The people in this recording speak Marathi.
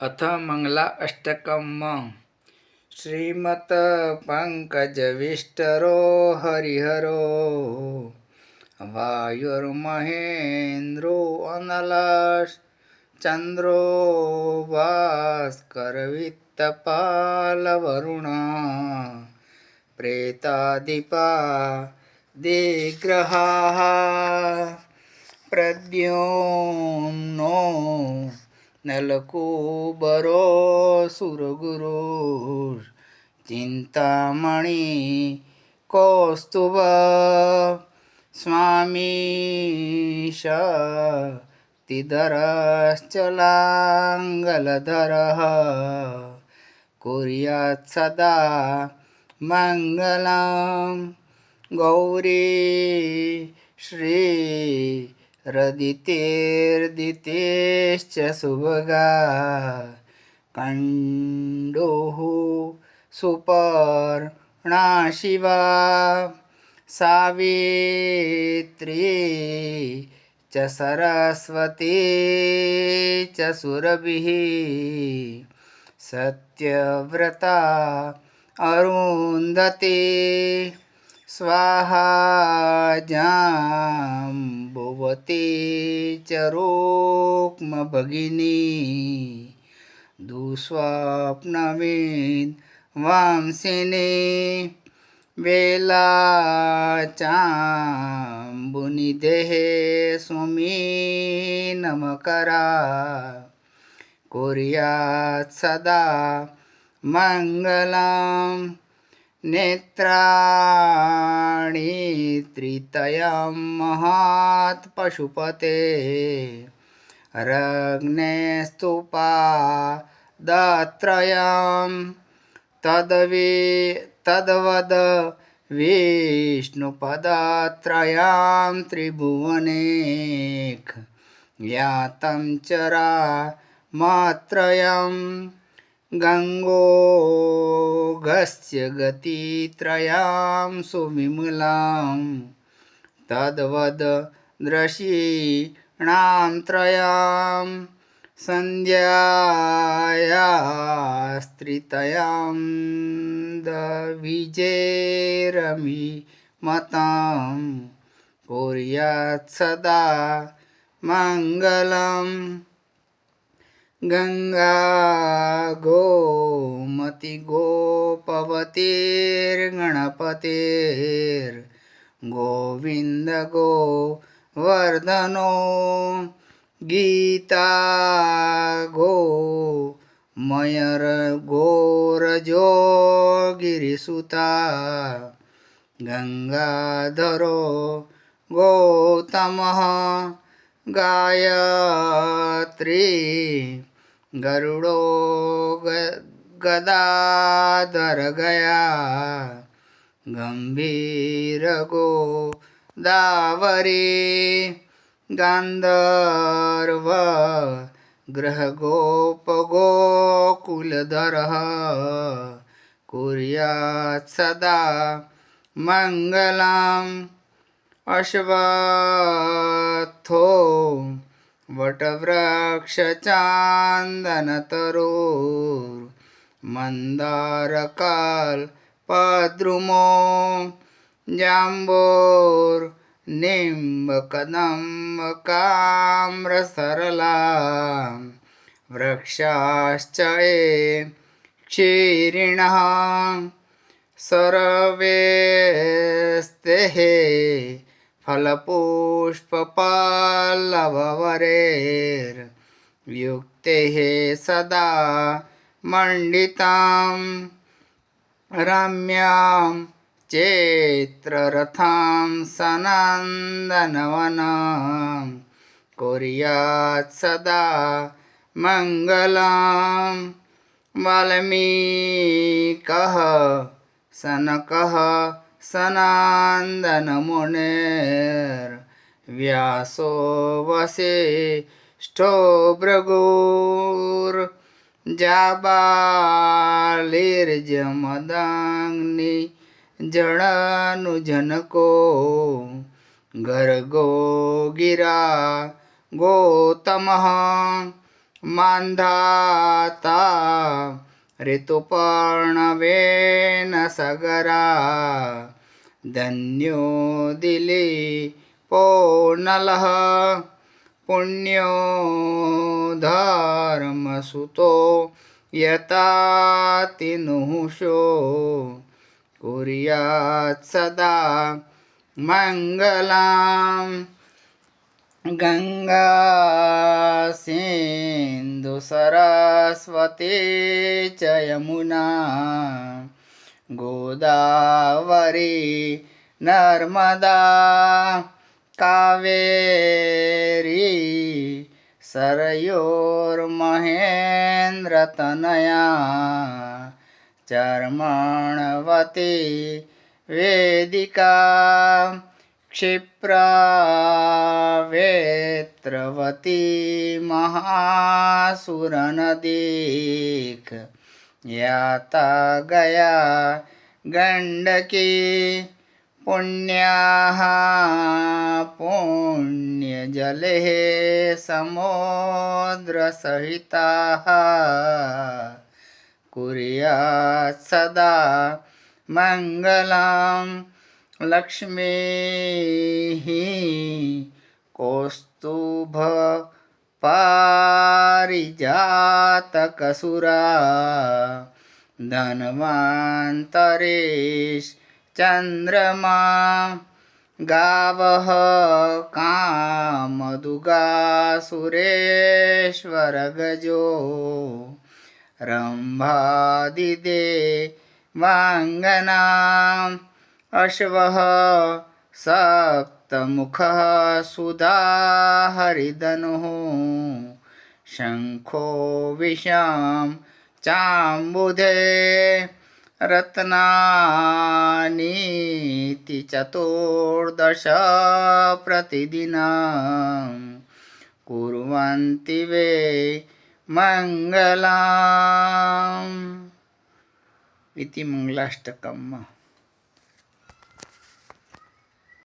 अथ मंगला अष्टकम् श्रीमत्पङ्कजविष्टरो हरिहरो। वायुर्महेन्द्रो अनलश्चन्द्रो भास्करवित्तपालवरुणा प्रेतादिपा दिग्रहाः। प्रद्योम्नो નલકુબરો સુરગુરુ ಚಿಂತಾಮಣಿ ಕೌಸ್ತುಭ ಸ್ವಾಮಿ ಶಕ್ತಿಧರಶ್ಚಲಾಂಗಲಧರ ಕುರ್ಯಾತ್ ಸದಾ ಮಂಗಲಂ ಗೌರಿ ಶ್ರೀ रदितेर्दितेश्च सुभगा। कण्डुः सुपर्णा शिवा सावित्री च सरस्वती च सुरभिः। सत्यव्रता अरुन्धती। स्वाहा जाम्बुवती रोक्म भगिनी दुःस्वप्नविद् वांसिनी वेलाचाम्बुनिदेहे सुमी नमकरा कुर्यात् सदा मङ्गलम् नेत्राणि त्रितयं महात् पशुपते। रग्नेस्तुपा दत्रयं तद्वि तद्वद विष्णुपदत्रयां त्रिभुवनेख। यातं चरा मात्रयं गङ्गो गङ्गोगस्य गतित्रयां सुविमलां तद्वद दृशीणां त्रयां सन्ध्यायास्त्रितयां दविजेरमि मतां कुर्यात् सदा मङ्गलम् गङ्गा गोमति गोपवतीर्गणपतेर्गोविन्द गोवर्धनो गीता गो मयर गोरजो गिरिसुता गङ्गाधरो गौतमः गायत्री गरुडो गदाधर गया गम्भीरगो दावरी गान्धर्व ग्रहगोपगोकुलधरः कुर्यात् सदा मङ्गलम् अश्वत्थो वटवृक्षचान्दनतरोर्मन्दारकाल्पद्रुमो जाम्बोर्निम्बकदम्बकाम्रसरला वृक्षाश्च ये क्षीरिणः सर्वेस्तेः फलपुष्पपल्लवरेर्युक्तेः सदा मण्डितां रम्यां चैत्ररथां सनन्दनवनं कुर्यात् सदा मङ्गलं वाल्मीकः सनकः सनान्दनमुनेर्व्यासो वसिष्ठो भृगुर्जाबालिर्जमदाग्नि जडानुजनको गर्गो गिरा गौतमः मांधाता ऋतुपर्णवेन सगरा धन्यो दिली पोनलः पुण्यो धर्मसुतो यतातिनुषो कुर्यात् सदा मङ्गलां। गङ्गा च यमुना। गोदावरी नर्मदा। कावेरी सरयोर्महेन्द्रतनया चर्मणवती वेदिका क्षिप्रा वेत्रवती महासुरनदीक याता गया गण्डकी पुण्याः पुण्यजले कुर्यात् सदा मङ्गलम् लक्ष्मीः कौस्तुभ पारिजातकसुरा धन्वन्तरेश चन्द्रमा गावः कामदुगा सुरेश्वरगजो रम्भादिदे वाङ्गनाम् अश्वः सप्तमुखः सुधाहरिधनुः शङ्खो विषां चाम्बुधे रत्नानीति चतुर्दश प्रतिदिनं. कुर्वन्ति वे मङ्गलाम् इति मङ्गलाष्टकम्